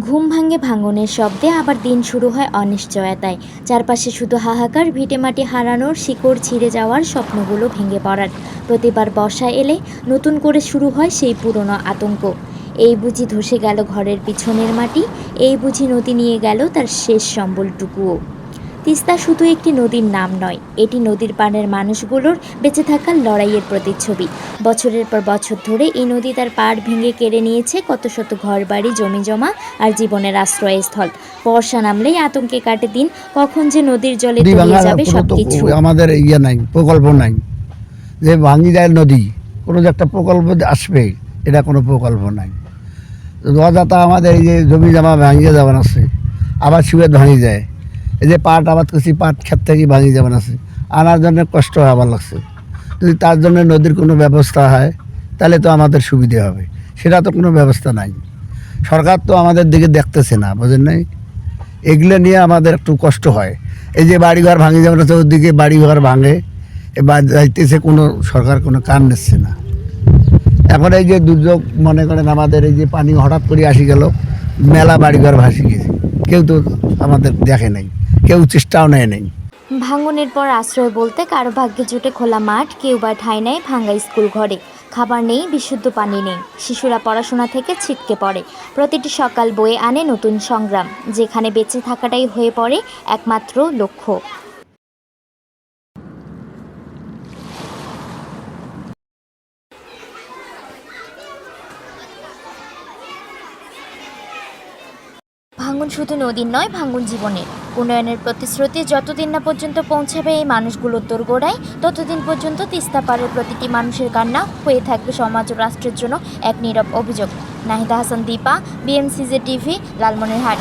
ঘুম ভাঙে ভাঙনের শব্দে আবার দিন শুরু হয় অনিশ্চয়তায়। চারপাশে শুধু হাহাকার, ভিটেমাটি হারানোর শিকড় ছিঁড়ে যাওয়ার স্বপ্নগুলো ভেঙে পড়ার। প্রতিবার বর্ষা এলে নতুন করে শুরু হয় সেই পুরনো আতঙ্ক। এই বুঝি ধসে গেল ঘরের পিছনের মাটি, এই বুঝি নদী নিয়ে গেল তার শেষ সম্বলটুকুও। তিস্তা শুধু একটি নদীর নাম নয় এটি নদীর পাড়ের মানুষগুলোর বেঁচে থাকার লড়াইয়ের প্রতিচ্ছবি। বছরের পর বছর ধরে এই নদী তার পাড় ভেঙে কেড়ে নিয়েছে কত শত ঘরবাড়ি জমি জমা আর জীবনের আশ্রয়স্থল। বর্ষা নামলেই আতঙ্কে কাটে দিন কখন যে নদীর জলে তলিয়ে যাবে সবকিছু। আমাদের ইয়ে নাই প্রকল্প নাই। যে ভাঙি যায় নদী কোনো যে একটা প্রকল্প আসবে এটা কোনো প্রকল্প নাই। রদাতা আমাদের এই যে জমি জমা ভাঙিয়ে যাবার আছে আবার শিবের ভাঙি যায়। এই যে পাট আবাদ করছি, পাট ক্ষেত থেকে ভাঙি যাবার আছে। আনার জন্য কষ্ট হবার লাগছে। যদি তার জন্য নদীর কোনো ব্যবস্থা হয়, তাহলে তো আমাদের সুবিধে হবে। সেটা তো কোনো ব্যবস্থা নাই। সরকার তো আমাদের দিকে দেখতেছে না, বোঝেন নাই? এগুলো নিয়ে আমাদের একটু কষ্ট হয়। এই যে বাড়িঘর ভাঙে যেমন চৌদিকে বাড়িঘর ভাঙে। এবার যাইতেছে কোনো, সরকার কোনো কান নিচ্ছে না। এখন এই যে দুর্যোগ মনে করেন আমাদের, এই যে পানি হঠাৎ করে আসি গেল, মেলা বাড়িঘর ভাসি গেছে। কেউ তো আমাদের দেখে নাই। কেউ চেষ্টাও নেয় নেই। ভাঙনের পর আশ্রয় বলতে কারও ভাগ্যে জুটে খোলা মাঠ, কেউ বা ঠাঁই নেয় ভাঙ্গা স্কুল ঘরে। খাবার নেই, বিশুদ্ধ পানি নেই। শিশুরা পড়াশোনা থেকে ছিটকে পড়ে। প্রতিটি সকাল বয়ে আনে নতুন সংগ্রাম, যেখানে বেঁচে থাকাটাই হয়ে পড়ে একমাত্র লক্ষ্য। ভাঙন শুধু নদীর নয়, ভাঙন জীবনের। উন্নয়নের প্রতিশ্রুতি যতদিন না পর্যন্ত পৌঁছাবে এই মানুষগুলোর দোরগোড়ায়, ততদিন পর্যন্ত তিস্তা পাড়ের প্রতিটি মানুষের কান্না হয়ে থাকবে সমাজ ও রাষ্ট্রের জন্য এক নীরব অভিযোগ। Nahida Hasan, Dipa BMCJ TV, Lalmonirhat.